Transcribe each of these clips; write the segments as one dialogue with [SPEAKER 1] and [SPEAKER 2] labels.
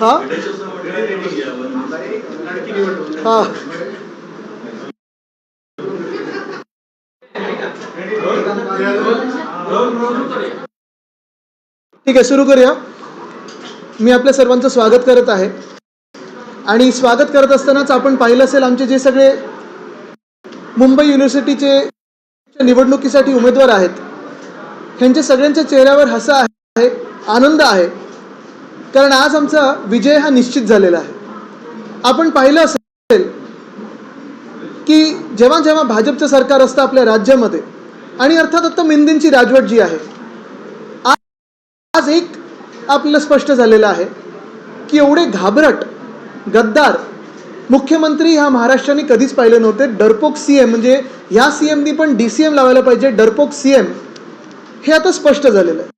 [SPEAKER 1] हा? हा. ठीक आहे सुरू करूया. मी आपल्या सर्वांचं स्वागत करत आहे. आणि स्वागत करत असतानाच आपण पाहिलं असेल आमचे जे सगळे मुंबई युनिव्हर्सिटीचे निवडणुकीसाठी उमेदवार आहेत. ह्यांच्या सगळ्यांच्या चेहऱ्यावर हसा आहे आनंद आहे. कारण आज आमचा विजय हा निश्चित झालेला आहे. आपण पाहिलं असेल की जेव्हा जेव्हा भाजपचं सरकार असतं आपल्या राज्यामध्ये आणि अर्थात आता मिंदींची राजवट जी आहे आज एक आपलं स्पष्ट झालेलं आहे की एवढे घाबरट गद्दार मुख्यमंत्री ह्या महाराष्ट्राने कधीच पाहिले नव्हते. डरपोक सी एम म्हणजे ह्या सी एमनी पण डी सी एम लावायला पाहिजे. डरपोक सी एम हे आता स्पष्ट झालेलं आहे.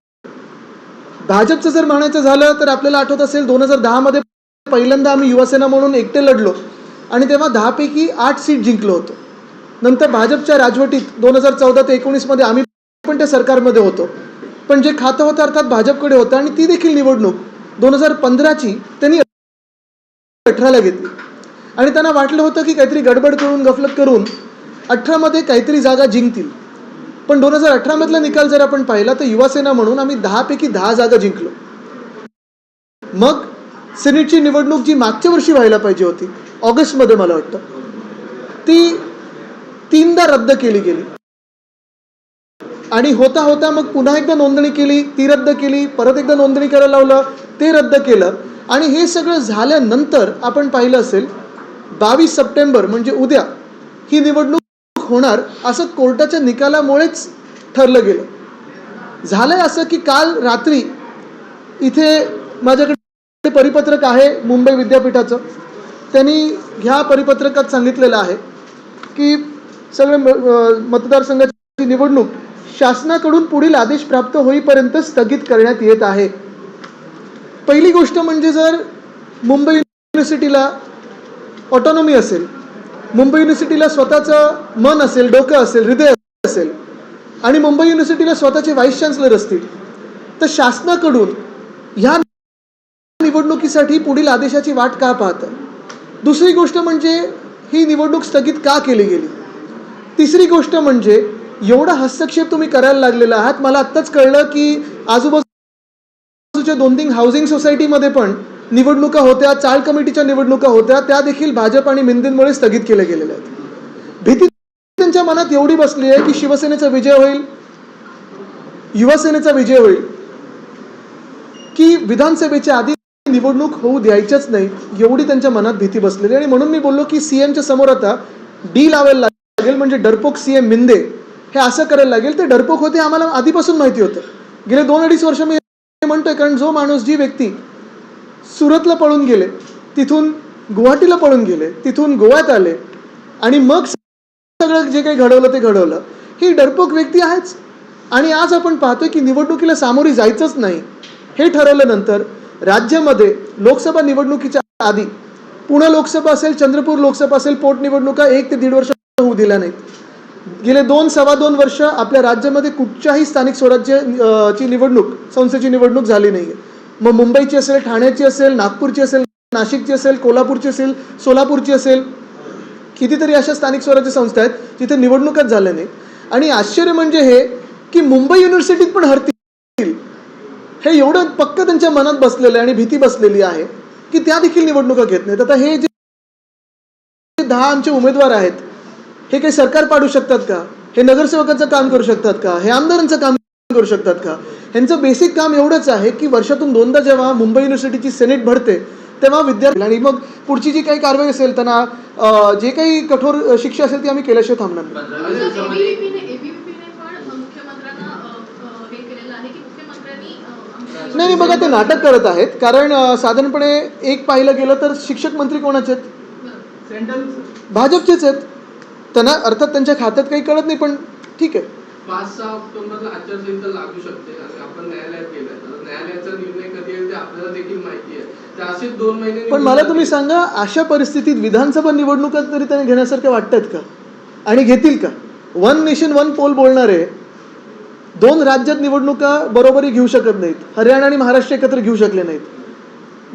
[SPEAKER 1] भाजपचं जर म्हणायचं झालं तर आपल्याला आठवत असेल दोन हजार दहामध्ये पहिल्यांदा आम्ही युवासेना म्हणून एकटे लढलो. आणि तेव्हा दहापैकी आठ सीट जिंकलो होतो. नंतर भाजपच्या राजवटीत दोन हजार चौदा ते एकोणीसमध्ये आम्ही पण त्या सरकारमध्ये होतो. पण जे खातं होतं अर्थात भाजपकडे होतं आणि ती देखील निवडणूक दोन हजार पंधराची त्यांनी अठराला घेतली. आणि त्यांना वाटलं होतं की काहीतरी गडबड करून गफलत करून अठरामध्ये काहीतरी जागा जिंकतील. पण दोन हजार अठरामधला निकाल जर आपण पाहिला तर युवासेना म्हणून आम्ही दहापैकी दहा जागा जिंकलो. मग सिनेटची निवडणूक जी मागच्या वर्षी व्हायला पाहिजे होती ऑगस्टमध्ये मला वाटतं ती तीनदा रद्द केली गेली. आणि होता होता मग पुन्हा एकदा नोंदणी केली ती रद्द केली परत एकदा नोंदणी करायला लावलं ते रद्द केलं. आणि हे सगळं झाल्यानंतर आपण पाहिलं असेल बावीस सप्टेंबर म्हणजे उद्या ही निवडणूक होणार असं कोर्टाच्या निकालामुळेच ठरलं गेलं. झालंय असं की काल रात्री इथे माझ्याकडे परिपत्रक आहे मुंबई विद्यापीठाचं. त्यांनी ह्या परिपत्रकात सांगितलेलं आहे की सगळे मतदारसंघाची निवडणूक शासनाकडून पुढील आदेश प्राप्त होईपर्यंत स्थगित करण्यात येत आहे. पहिली गोष्ट म्हणजे जर मुंबई युनिव्हर्सिटीला ऑटॉनॉमी असेल मुंबई युनिव्हर्सिटीला स्वतःचं मन असेल डोकं असेल हृदय असेल आणि मुंबई युनिव्हर्सिटीला स्वतःचे व्हाईस चान्सलर असतील तर शासनाकडून ह्या निवडणुकीसाठी पुढील आदेशाची वाट का पाहत? दुसरी गोष्ट म्हणजे ही निवडणूक स्थगित का केली गेली? तिसरी गोष्ट म्हणजे एवढा हस्तक्षेप तुम्ही करायला लागलेला आहात. मला आत्ताच कळलं की आजूबाजूच्या दोन तीन हाऊसिंग सोसायटीमध्ये पण निवडणुका होत्या चाळ कमिटीच्या निवडणुका होत्या त्या देखील भाजप आणि मिंदींमुळे स्थगित केल्या गेलेल्या आहेत. भीती त्यांच्या मनात एवढी बसली आहे की शिवसेनेचा विजय होईल युवासेनेचा विजय होईल की विधानसभेच्या आधी निवडणूक होऊ द्यायच्याच नाही एवढी त्यांच्या मनात भीती बसलेली आणि म्हणून मी बोललो की सीएमच्या समोर आता डी लावायला लागेल म्हणजे डरपोक सीएम मिंदे हे असं करायला लागेल ते डरपोक होते आम्हाला आधीपासून माहिती होतं. गेले दोन अडीच वर्ष मी हे म्हणतोय कारण जो माणूस जी व्यक्ती सुरतला पळून गेले तिथून गुवाहाटीला पळून गेले तिथून गोव्यात आले आणि मग सगळं जे काही घडवलं ते घडवलं. ही डरपोक व्यक्ती आहेच. आणि आज आपण पाहतोय की निवडणुकीला सामोरी जायचंच नाही. हे ठरवल्यानंतर राज्यामध्ये लोकसभा निवडणुकीच्या आधी पुणे लोकसभा असेल चंद्रपूर लोकसभा असेल पोटनिवडणुका एक ते दीड वर्ष होऊ दिल्या नाहीत. गेले दोन सव्वा दोन वर्ष आपल्या राज्यामध्ये कुठच्याही स्थानिक स्वराज्य ची निवडणूक संस्थेची निवडणूक झाली नाही मग मुंबईची असेल ठाण्याची असेल नागपूरची असेल नाशिकची असेल कोल्हापूरची असेल सोलापूरची असेल कितीतरी अशा स्थानिक स्वराज्य संस्था आहेत जिथे निवडणुकाच झाल्या नाही. आणि आश्चर्य म्हणजे हे की मुंबई युनिव्हर्सिटीत पण हरतील. हे एवढं पक्क त्यांच्या मनात बसलेलं आहे आणि भीती बसलेली आहे की त्या देखील निवडणुका घेत नाहीत. आता हे जे दहा आमचे उमेदवार आहेत हे काही सरकार पाडू शकतात का? हे नगरसेवकांचं काम करू शकतात का? हे आमदारांचं काम करू शकतात का? ह्यांचं बेसिक काम एवढंच आहे की वर्षातून दोनदा जेव्हा मुंबई युनिव्हर्सिटीची सेनेट भरते तेव्हा विद्यार्थी आणि मग पुढची जी काही कारवाई असेल त्यांना जे काही कठोर शिक्षा असेल ती आम्ही केल्याशिवाय थांबणार नाही.
[SPEAKER 2] हे
[SPEAKER 1] नाही नाही, बघा ते नाटक करत आहेत. कारण साधारणपणे एक पाहिलं गेलं तर शिक्षक मंत्री कोणाचे आहेत. भाजपचेच आहेत. त्यांना अर्थात त्यांच्या खात्यात काही कळत नाही पण ठीक आहे.
[SPEAKER 3] पाच सहा ऑक्टोबरला आचारसंहिता लागू शकते आपण न्यायालयात गेलाय. तर न्यायालयाचा निर्णय कधी येईल ते आपल्याला देखील माहिती आहे. तर असेच दोन महिने
[SPEAKER 1] पण मला. तुम्ही सांगा अशा परिस्थितीत विधानसभा निवडणुका तरी त्यांनी घेण्यासारख्या वाटतात का? आणि घेतील का? वन नेशन वन पोल बोलणारे दोन राज्यात निवडणुका बरोबरी घेऊ शकत नाहीत. हरियाणा आणि महाराष्ट्र एकत्र घेऊ शकले नाहीत.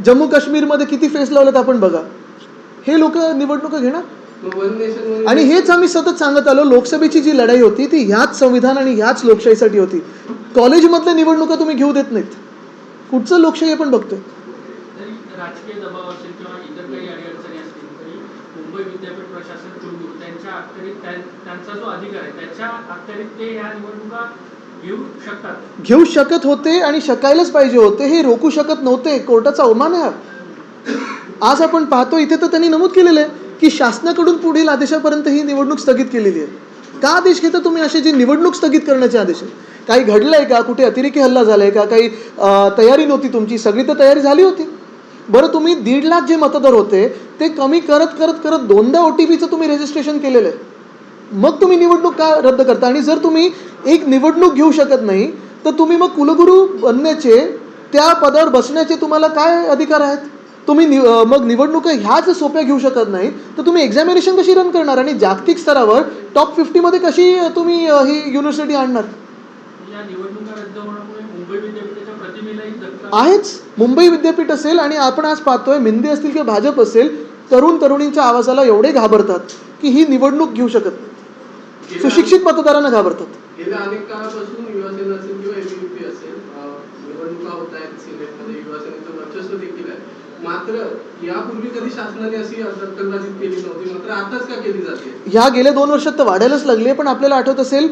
[SPEAKER 1] जम्मू काश्मीरमध्ये किती फेस लावलेत आपण बघा. हे लोक निवडणुका घेणार? आणि हेच आम्ही सतत सांगत आलो लोकसभेची जी लढाई होती ती ह्याच संविधान आणि ह्याच लोकशाहीसाठी होती. कॉलेजमधल्या निवडणुका तुम्ही घेऊ देत नाहीत. कुठचं लोकशाही आपण बघतोय.
[SPEAKER 4] तरी राजकीय दबाव असेल किंवा इतर काही अडीअडचणी असतील तरी मुंबई विद्यापीठ प्रशासन कुलगुरू त्यांच्या अखत्यारीत त्या- त्यांचा जो अधिकार आहे त्याच्या अखत्यारीत ते ह्या निवडणुका घेऊ शकतात.
[SPEAKER 1] घेऊ शकत होते आणि शकायलाच पाहिजे होते हे रोखू शकत नव्हते. कोर्टाचा अवमान आहे. आज आपण पाहतो इथे तर त्यांनी नमूद केलेलं आहे. की शासनाकडून पुढील आदेशापर्यंत ही निवडणूक स्थगित केलेली आहे. का आदेश घेता तुम्ही असे जी निवडणूक स्थगित करण्याचे आदेश आहे काही घडलंय का? कुठे अतिरेकी हल्ला झालाय का? काही तयारी नव्हती तुमची? सगळी तर तयारी झाली होती. बरं तुम्ही दीड लाख जे मतदार होते ते कमी करत करत करत दोनदा ओ टी पीचं तुम्ही रजिस्ट्रेशन केलेलं आहे. मग तुम्ही निवडणूक का रद्द करता? आणि जर तुम्ही एक निवडणूक घेऊ शकत नाही तर तुम्ही मग कुलगुरू बनण्याचे त्या पदावर बसण्याचे तुम्हाला काय अधिकार आहेत? तुम्ही नि अं, मग निवडणुका ह्याच सोप्या घेऊ शकत नाही तर तुम्ही एक्झामिनेशन कशी रन करणार आणि जागतिक स्तरावर टॉप फिफ्टीमध्ये कशी तुम्ही ही युनिव्हर्सिटी आणणार?
[SPEAKER 4] या निवडणुका रद्द होण्यामुळे मुंबई विद्यापीठाच्या प्रतिमेलाही धक्का
[SPEAKER 1] आहेच. मुंबई विद्यापीठ असेल आणि आपण आज पाहतोय मिंदे असतील किंवा भाजप असेल तरुण तरुणींच्या आवाजाला एवढे घाबरतात की ही निवडणूक घेऊ शकत नाही. सुशिक्षित मतदारांना घाबरतात.
[SPEAKER 3] गेल्या अनेक काळापासून युवासेना असेल किंवा असेल निवडणुका होत आहेत सिनेटमध्ये युवासेनेचं वर्चस्व देखील आहे. मात्र यापूर्वी कधी शासनाने अशी केली नव्हती मात्र आताच का केली जाते?
[SPEAKER 1] ह्या गेल्या दोन वर्षात तर वाढायलाच लागली पण आपल्याला आठवत असेल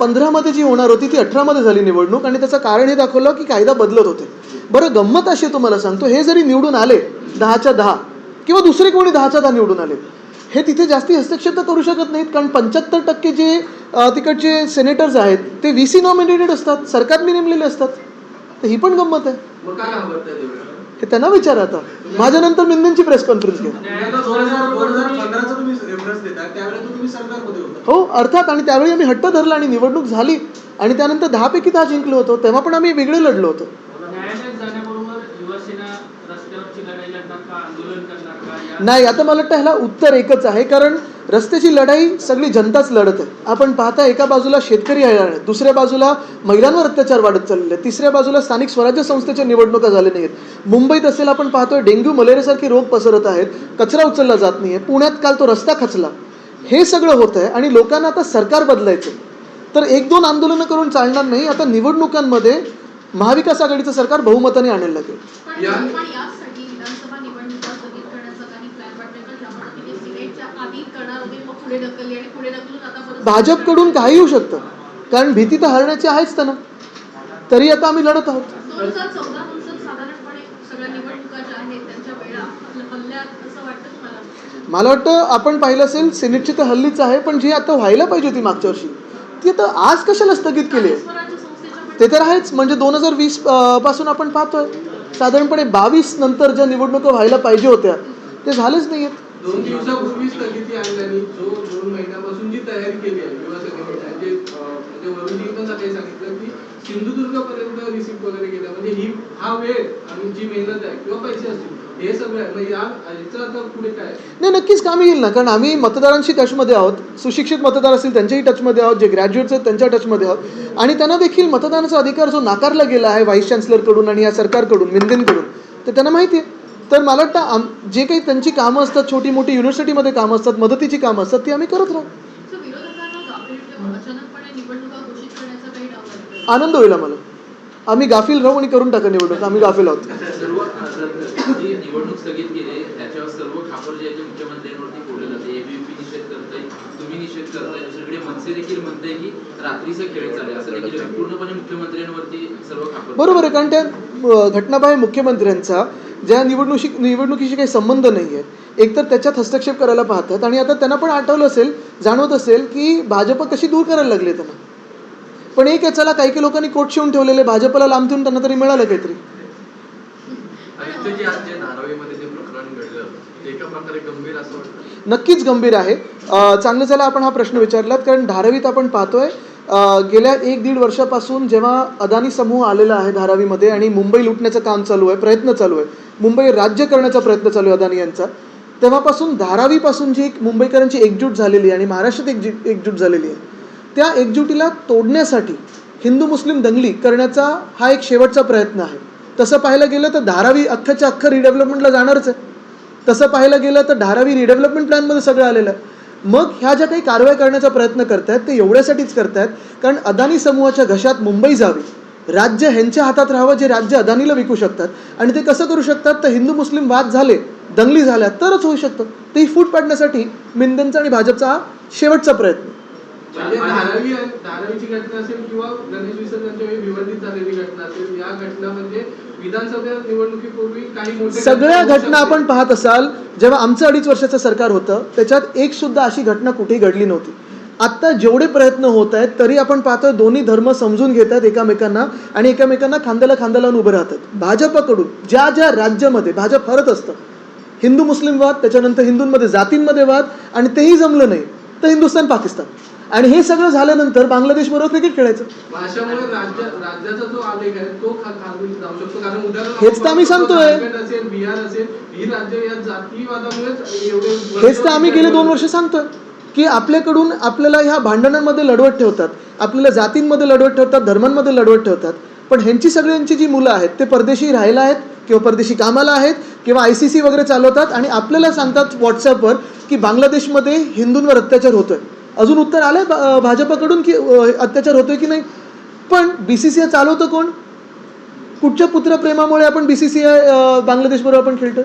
[SPEAKER 1] पंधरामध्ये जी होणार होती ती अठरामध्ये झाली निवडणूक आणि त्याचं कारण हे दाखवलं की कायदा बदलत होते. बरं गंमत अशी तुम्हाला सांगतो हे जरी निवडून आले दहाच्या दहा किंवा दुसरे कोणी दहाच्या दहा निवडून आले हे तिथे जास्ती हस्तक्षेप तर करू शकत नाहीत कारण पंच्याहत्तर टक्के जे तिकडचे सेनेटर्स आहेत ते व्ही सी नॉमिनेटेड असतात सरकारने नेमलेले असतात. तर ही पण गंमत आहे. हे त्यांना विचारा आता. माझ्यानंतर मिंदेंची प्रेस कॉन्फरन्स
[SPEAKER 5] होता.
[SPEAKER 1] हो अर्थात आणि त्यावेळी आम्ही हट्ट धरला आणि निवडणूक झाली आणि त्यानंतर दहापैकी दहा जिंकलो होतो तेव्हा पण आम्ही वेगळे लढलो होतो. नाही आता मला वाटतं ह्याला उत्तर एकच आहे कारण रस्त्याची लढाई सगळी जनताच लढत आहे. आपण पाहता एका बाजूला शेतकरी हैराण दुसऱ्या बाजूला महिलांवर अत्याचार वाढत चाललेले आहेत. तिसऱ्या बाजूला स्थानिक स्वराज्य संस्थेच्या निवडणुका झाल्या नाहीत मुंबईत असेल आपण पाहतोय डेंग्यू मलेरियासारखे रोग पसरत आहेत कचरा उचलला जात नाही आहे पुण्यात काल तो रस्ता खचला. हे सगळं होत आहे आणि लोकांना आता सरकार बदलायचं तर एक दोन आंदोलनं करून चालणार नाही आता निवडणुकांमध्ये महाविकास आघाडीचं सरकार बहुमताने आणायला लागेल
[SPEAKER 2] पण
[SPEAKER 3] या-
[SPEAKER 2] पण यासाठी विधानसभा निवडणुका स्थगित करण्याचा काही प्लॅन वाटतोय का ज्या पद्धतीने सिनेटच्या आधी करणार होते मग पुढे ढकलली आणि पुढे ढकलून आता परत
[SPEAKER 1] भाजपकडून काही येऊ शकतं. कारण भीती तर हरण्याची आहेच त्यांना तरी आता आम्ही लढत आहोत. मला वाटतं आपण पाहिलं असेल सिनेटची तर हल्लीच आहे पण जी आता व्हायला पाहिजे होती मागच्या वर्षी ती आता आज कशाला स्थगित केली आहे? ते तर आहेच म्हणजे दोन हजार वीसपासून आपण पाहतोय. साधारणपणे बावीस नंतर ज्या निवडणुका व्हायला पाहिजे होत्या ते झालेच नाही आहेत
[SPEAKER 3] दोन दिवसापूर्वी स्थगिती आणल्याने जो दोन महिन्यापासून जी तयारी केली आहे युवासेनेने म्हणजे म्हणजे वरुणजी पण सकाळी सांगितलं की सिंधुदुर्ग पर्यंत रिसिप्ट वगैरे केला म्हणजे ही हा वेळ आणि जी मेहनत आहे किंवा पैसे असतील हे सगळं या आता पुढे काय
[SPEAKER 1] नाही नक्कीच कामी येईल ना. कारण आम्ही मतदारांशी टचमध्ये आहोत. सुशिक्षित मतदार असतील त्यांच्याही टचमध्ये आहोत. जे ग्रॅज्युएट्स आहेत त्यांच्या टचमध्ये आहोत. आणि त्यांना देखील मतदानाचा अधिकार जो नाकारला गेला आहे व्हाईस चान्सलरकडून आणि या सरकारकडून मिंदेंकडून तर त्यांना माहिती आहे. तर मला वाटतं आम जे काही त्यांची कामं असतात छोटी मोठी युनिव्हर्सिटीमध्ये कामं असतात मदतीची कामं असतात ती आम्ही करत राहू.
[SPEAKER 2] सो विरोधकांना गाफील किंवा अचानकपणे निवडणुका घोषित करण्याचा काही डाव वाटतोय
[SPEAKER 1] आनंद होईल आम्हाला. आम्ही गाफील राहू आणि करून टाका निवडणूक. आम्ही गाफील आहोत. बरोबर आहे कारण त्या घटनाबाह्य मुख्यमंत्र्यांचा ज्या निवडणुकी निवडणुकीशी काही संबंध नाही आहे एकतर त्याच्यात हस्तक्षेप करायला पाहतात आणि आता त्यांना पण आठवलं असेल जाणवत असेल की भाजप कशी दूर करायला लागली त्यांना. पण एक चला काही काही लोकांनी कोट शिवून ठेवलेले भाजपला लांब ठेवून त्यांना तरी मिळालं काहीतरी. नक्कीच गंभीर आहे. चांगलं झालं आपण हा प्रश्न विचारलात कारण धारावीत आपण पाहतोय गेल्या एक दीड वर्षापासून जेव्हा अदानी समूह आलेला आहे धारावीमध्ये आणि मुंबई लुटण्याचं काम चालू आहे प्रयत्न चालू आहे मुंबई राज्य करण्याचा प्रयत्न चालू आहे अदानी यांचा तेव्हापासून धारावीपासून जी एक मुंबईकरांची एकजूट झालेली आहे आणि महाराष्ट्रात एक एकजूट झालेली आहे त्या एकजुटीला तोडण्यासाठी हिंदू मुस्लिम दंगली करण्याचा हा एक शेवटचा प्रयत्न आहे. तसं पाहायला गेलं तर धारावी अख्ख्याच्या अख्खं रिडेव्हलपमेंटला जाणारच आहे. तसं पाहायला गेलं तर धारावी रिडेव्हलपमेंट प्लॅनमध्ये सगळं आलेलं आहे. मग ह्या ज्या काही कारवाई करण्याचा प्रयत्न करतायत ते एवढ्यासाठीच करतायत कारण अदानी समूहाच्या घशात मुंबई जावी. राज्य ह्यांच्या हातात राहावं जे राज्य अदानीला विकू शकतात. आणि ते कसं करू शकतात? तर हिंदू मुस्लिम वाद झाले दंगली झाल्या तरच होऊ शकतं. ते फूट पाडण्यासाठी मिंदेंचा आणि भाजपचा हा शेवटचा प्रयत्न.
[SPEAKER 3] धारावी धारावीची घटना असेल किंवा गणेश विसर्जनच्या वेळी झालेली घटना असेल या घटना म्हणजे विधानसभा निवडणुकीपूर्वी काही
[SPEAKER 1] सगळ्या
[SPEAKER 3] घटना
[SPEAKER 1] आपण. पाहत असाल जेव्हा आमचं अडीच वर्षाचं सरकार होतं त्याच्यात एक सुद्धा अशी घटना कुठेही घडली नव्हती. आत्ता जेवढे प्रयत्न होत आहेत तरी आपण पाहतोय दोन्ही धर्म समजून घेत आहेत एकामेकांना आणि एकामेकांना खांद्याला खांदा लावून उभं राहतात. भाजपकडून ज्या ज्या राज्यामध्ये भाजप हरत असतं हिंदू मुस्लिम वाद त्याच्यानंतर हिंदूंमध्ये जातींमध्ये वाद आणि तेही जमलं नाही तर हिंदुस्थान पाकिस्तान. आणि हे सगळं झाल्यानंतर बांगलादेशबरोबर क्रिकेट खेळायचं. हेच तर आम्ही सांगतोय. हेच तर आम्ही गेले दोन वर्ष सांगतोय. की आपल्याकडून आपल्याला ह्या भांडणांमध्ये लढवत ठेवतात. आपल्याला जातींमध्ये लढवत ठेवतात धर्मांमध्ये लढवत ठेवतात. पण ह्यांची सगळ्यांची जी मुलं आहेत ते परदेशी राहायला आहेत किंवा परदेशी कामाला आहेत किंवा आय सी सी वगैरे चालवतात आणि आपल्याला सांगतात व्हॉट्सअपवर की बांगलादेशमध्ये हिंदूंवर अत्याचार होतोय. अजून उत्तर आलंय भाजपकडून की अत्याचार होतोय की नाही? पण बी सी सी आय चालवतं कोण? कुठच्या पुत्रप्रेमामुळे आपण बी सी सी आय बांगलादेशबरोबर आपण खेळतो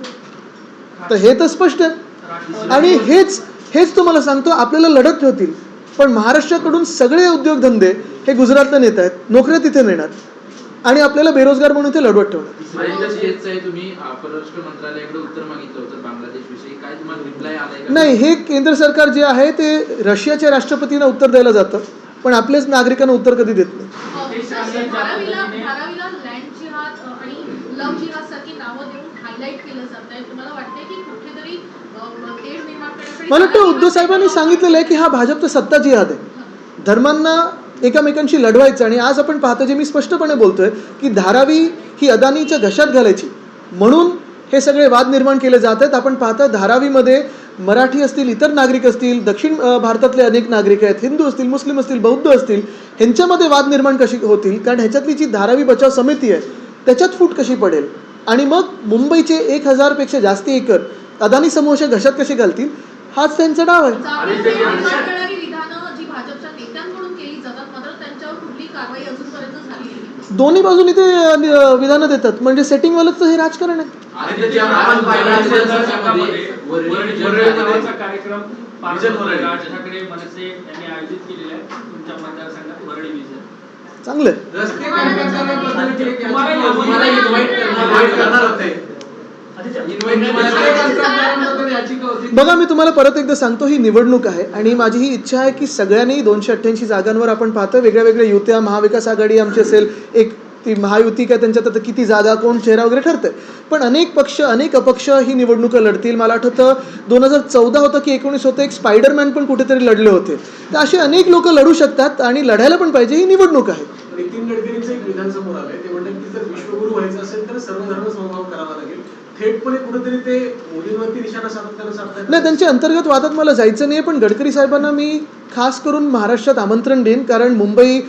[SPEAKER 1] तर हे तर स्पष्ट आहे. आणि हेच हेच तुम्हाला सांगतो आपल्याला लढत ठेवतील. पण महाराष्ट्राकडून सगळे उद्योगधंदे हे गुजरातला नेत आहेत. नोकऱ्या तिथे नेणार. आणि आपल्याला बेरोजगार म्हणून ते लढवत ठेवणार
[SPEAKER 6] महेंद्र शेठचं आहे तुम्ही अं, परराष्ट्र मंत्रालयाकडे उत्तर मागितलं होतं बांगलादेश विषयी. काय तुम्हाला रिप्लाय आलाय का?
[SPEAKER 1] नाही हे केंद्र सरकार जे आहे ते रशियाच्या राष्ट्रपतींना उत्तर द्यायला जातं पण आपल्याच नागरिकांना उत्तर कधी देत नाही.
[SPEAKER 2] करण्यासाठी
[SPEAKER 1] मला वाटतं उद्धव साहेबांनी सांगितलेलं आहे की हा भाजपचा सत्ता जिहाद आहे. धर्मांना एकमेकांशी लढवायचं आणि आज आपण पाहतो जे मी स्पष्टपणे बोलतोय की धारावी ही अदानीच्या घशात घालायची. म्हणून हे सगळे वाद निर्माण केले जात आहेत. आपण पाहतो धारावीमध्ये मराठी असतील इतर नागरिक असतील दक्षिण भारतातले अनेक नागरिक आहेत हिंदू असतील मुस्लिम असतील बौद्ध असतील ह्यांच्यामध्ये वाद निर्माण कशी होतील? कारण ह्याच्यातली जी धारावी बचाव समिती आहे त्याच्यात फूट कशी पडेल? आणि मग मुंबईचे एक हजारपेक्षा जास्ती एकर अदानी समूहाच्या घशात कसे घालतील? हाच त्यांचा डाव आहे
[SPEAKER 2] जातीय तेढ निर्माण करणारी विधानं जी भाजपच्या नेत्यांकडून केली जातात मात्र त्यांच्यावर कुठली कारवाई अजूनपर्यंत झाली नाही
[SPEAKER 1] दोन्ही बाजूनी ते विधानं देतात. म्हणजे सेटिंगवालंच तर हे राजकारण आहे. चांगलं बघा मी तुम्हाला परत एकदा सांगतो ही निवडणूक आहे आणि माझी ही इच्छा आहे की सगळ्यांनी दोनशे अठ्ठ्याऐंशी जागांवर आपण पाहतो. वेगळ्या वेगळ्या युत्या महाविकास आघाडी आमची असेल एक ती महायुती काय त्यांच्यात आता किती जागा कोण चेहरा वगैरे ठरते पण अनेक पक्ष अनेक अपक्ष ही निवडणुका लढतील. मला आठवतं दोन हजार चौदा होतं की एकोणीस होतं एक स्पायडरमॅन पण कुठेतरी लढले होते. तर असे अनेक लोक लढू शकतात आणि लढायला पण पाहिजे ही निवडणूक आहे.
[SPEAKER 5] नितीन गडकरींचं एक विधान समोर आलंय ते म्हणतात की जर विश्वगुरु व्हायचं असेल तर सर्वधर्म समभाव करावा लागेल. थेटपणे कुठेतरी ते मोदींवरती निशाणा साधताना साधतात
[SPEAKER 1] नाही त्यांच्या अंतर्गत वादात मला जायचं नाही पण गडकरी साहेबांना मी खास करून महाराष्ट्रात आमंत्रण देईन कारण मुंबई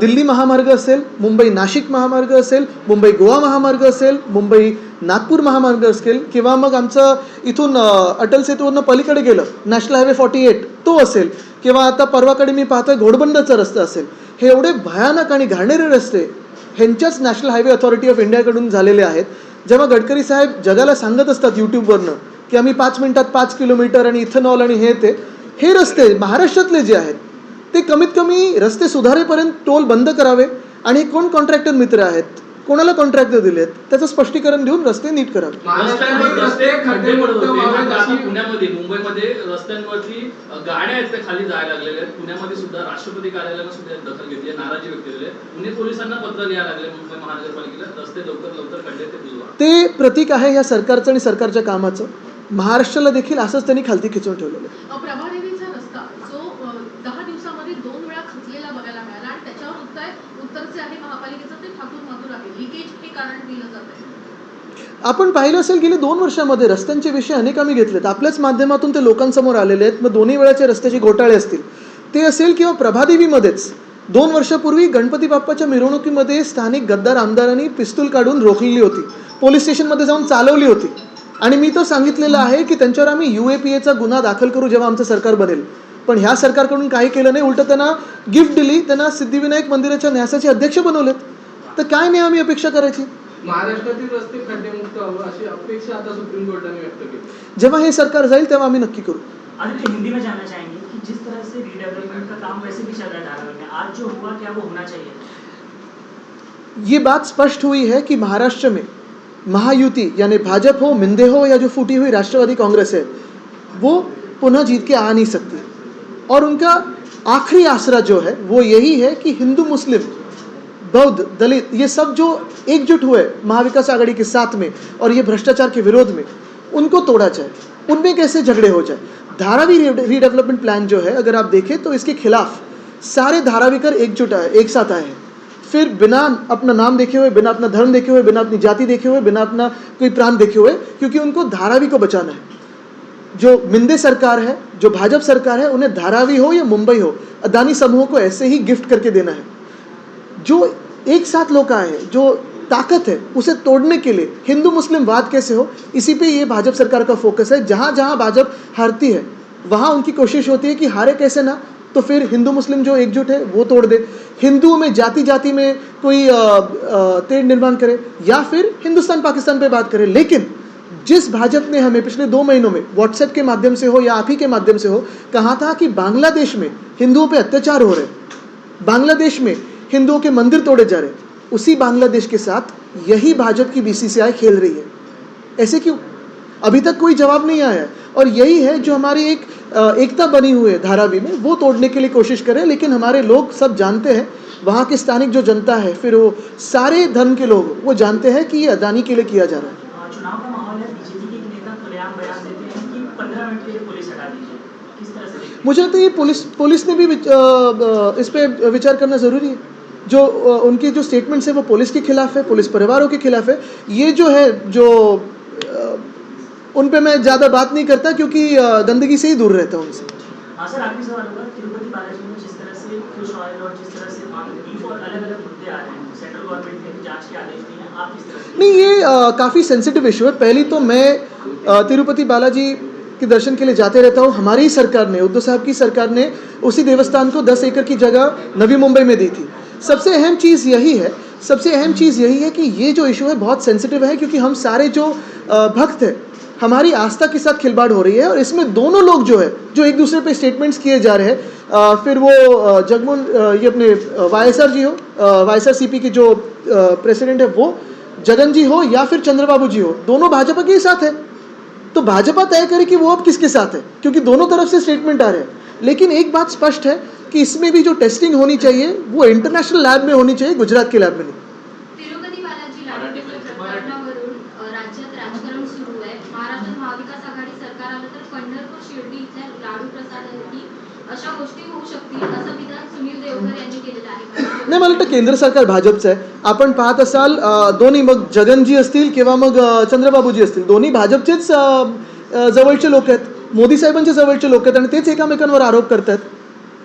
[SPEAKER 1] दिल्ली महामार्ग असेल मुंबई नाशिक महामार्ग असेल मुंबई गोवा महामार्ग असेल मुंबई नागपूर महामार्ग असेल किंवा मग आमचं इथून अटल सेतूवरनं पलीकडे गेलं नॅशनल हायवे फॉर्टी एट तो असेल किंवा आता परवाकडे मी पाहतोय घोडबंदरचा रस्ता असेल हे एवढे भयानक आणि घाणेरे रस्ते ह्यांच्याच नॅशनल हायवे अथॉरिटी ऑफ इंडियाकडून झालेले आहेत. जेव्हा गडकरी साहेब जगाला सांगत असतात यूट्यूबवरनं की आम्ही पाच मिनिटात पाच किलोमीटर आणि इथेनॉल आणि हे ते हे रस्ते महाराष्ट्रातले जे आहेत ते कमीत कमी रस्ते सुधारेपर्यंत टोल बंद करावे आणि कोण कॉन्ट्रॅक्टर मित्र आहेत? कोणाला कॉन्ट्रॅक्टर दिलेत त्याचं स्पष्टीकरण देऊन रस्ते नीट करावे.
[SPEAKER 4] पुण्यामध्ये मुंबईमध्ये रस्त्यांवरती गाड्या आहेत त्या खाली जायला लागलेल्या आहेत. पुण्यामध्ये सुद्धा राष्ट्रपती कार्यालयानं सुद्धा दखल घेतली आहे. नाराजी व्यक्त केलेली आहे. पुणे पोलिसांना पत्र लिहायला लागले मुंबई महानगरपालिकेला. रस्ते लवकर लवकर खड्डे ते बुजवा.
[SPEAKER 1] ते प्रतीक आहे या सरकारचं आणि सरकारच्या कामाचं. महाराष्ट्राला देखील असंच त्यांनी खालती खिचून ठेवलेलं आहे
[SPEAKER 2] अ, प्रभादेवीचा रस्ता जो अ, दहा दिवसामध्ये दोन वेळा खचलेला बघायला मिळाला आणि त्याच्यावर उत्तर उत्तर जे आहे महापालिकेचं ते ठाकूर मातूर आहे. लिकेज हे कारण दिलं जात आहे.
[SPEAKER 1] आपण पाहिलं असेल गेले दोन वर्षामध्ये रस्त्यांचे विषय अनेक आम्ही घेतलेत. आपल्याच माध्यमातून ते लोकांसमोर आलेले आहेत. मग दोन्ही वेळाचे रस्त्याचे घोटाळे असतील. ते असेल किंवा प्रभादेवीमध्येच दोन वर्षापूर्वी गणपती बाप्पाच्या मिरवणुकीमध्ये स्थानिक गद्दार आमदारांनी पिस्तूल काढून रोखलेली होती. पोलीस स्टेशनमध्ये जाऊन चालवली होती. आणि मी तो सांगितलेलं आहे की त्यांच्यावर आम्ही यू ए पी एचा गुन्हा दाखल करू जेव्हा आमचं सरकार बनेल. पण ह्या सरकारकडून काही केलं नाही. उलटं त्यांना गिफ्ट दिली. त्यांना सिद्धिविनायक मंदिराच्या न्यासाचे अध्यक्ष बनवलेत. तर काय नाही आम्ही अपेक्षा करायची?
[SPEAKER 3] महाराष्ट्रातील रस्ते खड्डेमुक्त व्हावं अशी अपेक्षा आता सुप्रीम कोर्टाने व्यक्त केली.
[SPEAKER 1] जेव्हा हे सरकार जाईल तेव्हा आम्ही नक्की करू.
[SPEAKER 7] आदित्य हिंदी में जानना चाहेंगे कि जिस तरह से रीडेवलपमेंट का काम वैसे भी चल रहा है धारावी में. आज जो हुआ क्या वो होना चाहिए?
[SPEAKER 1] ये बात स्पष्ट हुई है कि महाराष्ट्र में महायुति यानी भाजपा हो मिंदे हो या जो फूटी हुई राष्ट्रवादी कांग्रेस है वो पुनः जीत के आ नहीं सकती। और उनका आखिरी आसरा जो है, वो यही है कि हिंदू, मुस्लिम, बौद्ध, दलित, ये सब जो एकजुट हुए महाविकास आघाड़ी के साथ में और ये भ्रष्टाचार के विरोध में, उनको तोड़ा जाए, उनमें कैसे झगड़े हो जाए? धारावी रीडेवलपमेंट प्लान जो है, अगर आप देखें तो इसके खिलाफ सारे धारावीकर एकजुट आए, एक साथ आए हैं। फिर बिना अपना नाम देखे हुए, बिना अपना धर्म देखे हुए, बिना अपनी जाति देखे हुए, बिना अपना कोई प्रांत देखे हुए, क्योंकि उनको धारावी को बचाना है। जो मिंदे सरकार है, जो भाजपा सरकार है, उन्हें धारावी हो या मुंबई हो, अदानी समूह को ऐसे ही गिफ्ट करके देना है। जो एक साथ लोग आए हैं, जो ताकत है, उसे तोड़ने के लिए, हिंदू मुस्लिम वाद कैसे हो, इसी पे ये भाजपा सरकार का फोकस है। जहाँ जहाँ भाजपा हारती है, वहाँ उनकी कोशिश होती है कि हारे कैसे ना तो फिर हिंदू मुस्लिम जो एकजुट है, वो तोड़ दे। हिंदुओं में जाति जाति में कोई तेड़ निर्माण करे, या फिर हिंदुस्तान पाकिस्तान पे बात करे, लेकिन जिस भाजपा ने हमें पिछले दो महीनों में व्हाट्सएप के माध्यम से हो या आप ही के माध्यम से हो, कहा था कि बांग्लादेश में हिंदुओं पे अत्याचार हो रहे बांग्लादेश में हिंदुओं के मंदिर तोड़े जा रहे उसी बांग्लादेश के साथ यही भाजपा की बीसीसीआई खेल रही है। ऐसे क्यों? अभी तक कोई जवाब नहीं आया। और यही है जो हमारी एक एकता बनी हुई है धारावी में। वो तोड़ने के लिए कोशिश करें, लेकिन हमारे लोग सब जानते हैं, वहाँ की स्थानिक जो जनता है, फिर वो सारे धर्म के लोग, वो जानते हैं कि ये अदानी के लिए किया जा रहा है।
[SPEAKER 7] चुनाव का माहौल है बीजेपी के नेता खुलेआम बयान देते हैं कि पंद्रह मिनट के लिए पुलिस हटा दीजिए। किस तरह से
[SPEAKER 1] मुझे लगता है ये पुलिस पुलिस ने भी इस पे विचार करना ज़रूरी है। जो उनके जो स्टेटमेंट्स है वो पुलिस के खिलाफ है पुलिस परिवारों के खिलाफ है। ये जो है जो उन पे मैं ज़्यादा बात नहीं करता क्योंकि गंदगी से ही दूर रहता हूँ उनसे।
[SPEAKER 7] हाँ सर आखिरी सवाल होगा तिरुपति बालाजी में जिस तरह से फ़िश ऑयल और जिस तरह से और अलग अलग मुद्दे आ रहे हैं। सेंट्रल गवर्नमेंट ने जाँच के आदेश दिए हैं, आप किस तरह
[SPEAKER 1] नहीं, ये काफ़ी सेंसिटिव इशू है। पहली तो मैं तिरुपति बालाजी के दर्शन के लिए जाते रहता हूँ। हमारी ही सरकार ने, उद्धव साहब की सरकार ने उसी देवस्थान को 10 एकड़ की जगह नवी मुंबई में दी थी। सबसे अहम चीज़ यही है, सबसे अहम चीज़ यही है कि ये जो इशू है बहुत सेंसिटिव है, क्योंकि हम सारे जो भक्त हैं हमारी आस्था के साथ खिलवाड़ हो रही है और इसमें दोनों लोग जो है, जो एक दूसरे पे स्टेटमेंट्स किए जा रहे हैं फिर वो जगमोहन ये अपने वाई जी हो वाई के जो प्रेसिडेंट है वो, जगन जी हो या फिर चंद्रबाबू जी हो, दोनों भाजपा के साथ है। तो भाजपा तय करे कि वो अब किसके साथ है, क्योंकि दोनों तरफ़ से स्टेटमेंट आ रहे हैं। लेकिन एक बात स्पष्ट है कि इसमें भी जो टेस्टिंग होनी चाहिए, वो इंटरनेशनल लैब में होनी चाहिए, गुजरात के लैब में नहीं। नाही मला वाटतं केंद्र सरकार भाजपचं आहे. आपण पाहत असाल दोन्ही मग जगनजी असतील किंवा मग चंद्रबाबूजी असतील. दोन्ही भाजपचेच जवळचे लोक आहेत. मोदी साहेबांचे जवळचे लोक आहेत आणि तेच एकामेकांवर आरोप करतात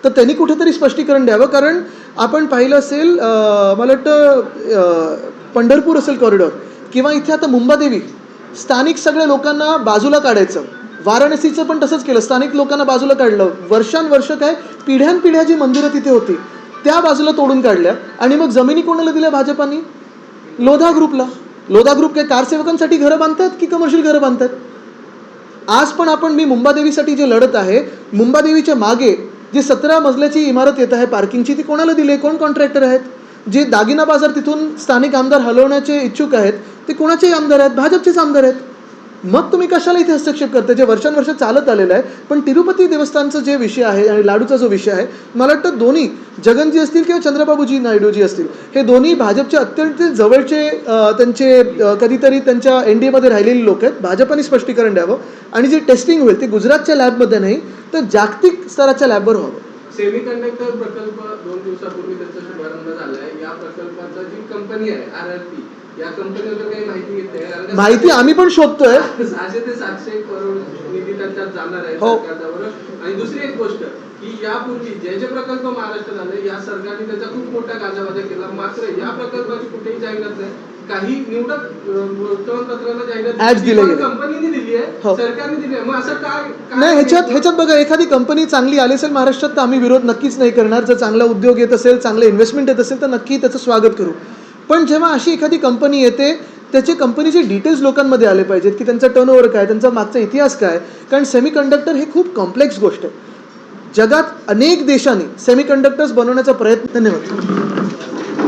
[SPEAKER 1] तर त्यांनी कुठेतरी स्पष्टीकरण द्यावं कारण आपण पाहिलं असेल मला वाटतं पंढरपूर असेल कॉरिडॉर किंवा इथे आता मुंबादेवी स्थानिक सगळ्या लोकांना बाजूला काढायचं. वाराणसीचं पण तसंच केलं. स्थानिक लोकांना बाजूला काढलं. वर्षानुवर्ष काय? पिढ्यानपिढ्या जी मंदिरं तिथे होती त्या बाजूला तोडून काढल्या. आणि मग जमिनी कोणाला दिल्या? भाजपानी? लोधा ग्रुपला. लोधा ग्रुप काय कारसेवकांसाठी घरं बांधतात की कमर्शियल घरं बांधतात? आज पण आपण मी मुंबादेवीसाठी जे लढत आहे मुंबादेवीच्या मागे जी सतरा मजल्याची इमारत येत आहे पार्किंगची ती कोणाला दिली कोण कॉन्ट्रॅक्टर आहेत? जे दागिना बाजार तिथून स्थानिक आमदार हलवण्याचे इच्छुक आहेत ते कोणाचेही आमदार आहेत? भाजपचेच आमदार आहेत. मग तुम्ही कशाला इथे हस्तक्षेप करता जे वर्षानुवर्ष चालत आलेलं आहे पण तिरुपती देवस्थानचं जे विषय आहे आणि लाडूचा जो विषय आहे मला वाटतं दोन्ही जगनजी असतील किंवा चंद्रबाबूजी नायडूजी असतील हे दोन्ही भाजपचे अत्यंत जवळचे त्यांचे कधीतरी त्यांच्या एन डी एमध्ये राहिलेले लोक आहेत. भाजपाने स्पष्टीकरण द्यावं. आणि जे टेस्टिंग होईल ते गुजरातच्या लॅबमध्ये नाही तर जागतिक स्तराच्या लॅबवर व्हावं
[SPEAKER 3] सेमी कंडक्टर प्रकल्प दोन दिवसापूर्वी त्याचा शुभारंभ झालाय. या प्रकल्पाचा जी कंपनी आहे आर आर पी माहिती
[SPEAKER 1] आम्ही पण शोधतोय. हो.
[SPEAKER 3] आणि दुसरी एक गोष्ट की यापूर्वी जे जे प्रकल्प महाराष्ट्रात आले या सरकारने त्याचा खूप मोठा गाजावाजा केला. मात्र या प्रकल्पाची कुठेही जाहिरात नाही. काही निवडक अं, वर्तमानपत्रांना जाहिरात. कंपनीने दिली आहे.
[SPEAKER 1] हो.
[SPEAKER 3] सरकारने दिली आहे. मग असं काय-
[SPEAKER 1] नाही ह्याच्यात ह्याच्यात बघा एखादी कंपनी चांगली आली असेल महाराष्ट्रात तर आम्ही विरोध नक्कीच नाही करणार. जर चांगला उद्योग येत असेल चांगलं इन्व्हेस्टमेंट येत असेल तर नक्की त्याचं स्वागत करू. पण जेव्हा अशी एखादी कंपनी येते त्याचे कंपनीचे डिटेल्स लोकांमध्ये आले पाहिजेत की त्यांचा टर्नओव्हर काय त्यांचा मागचा इतिहास काय. कारण सेमीकंडक्टर हे खूप कॉम्प्लेक्स गोष्ट आहे. जगात अनेक देशांनी सेमीकंडक्टर्स बनवण्याचा प्रयत्न धन्यवाद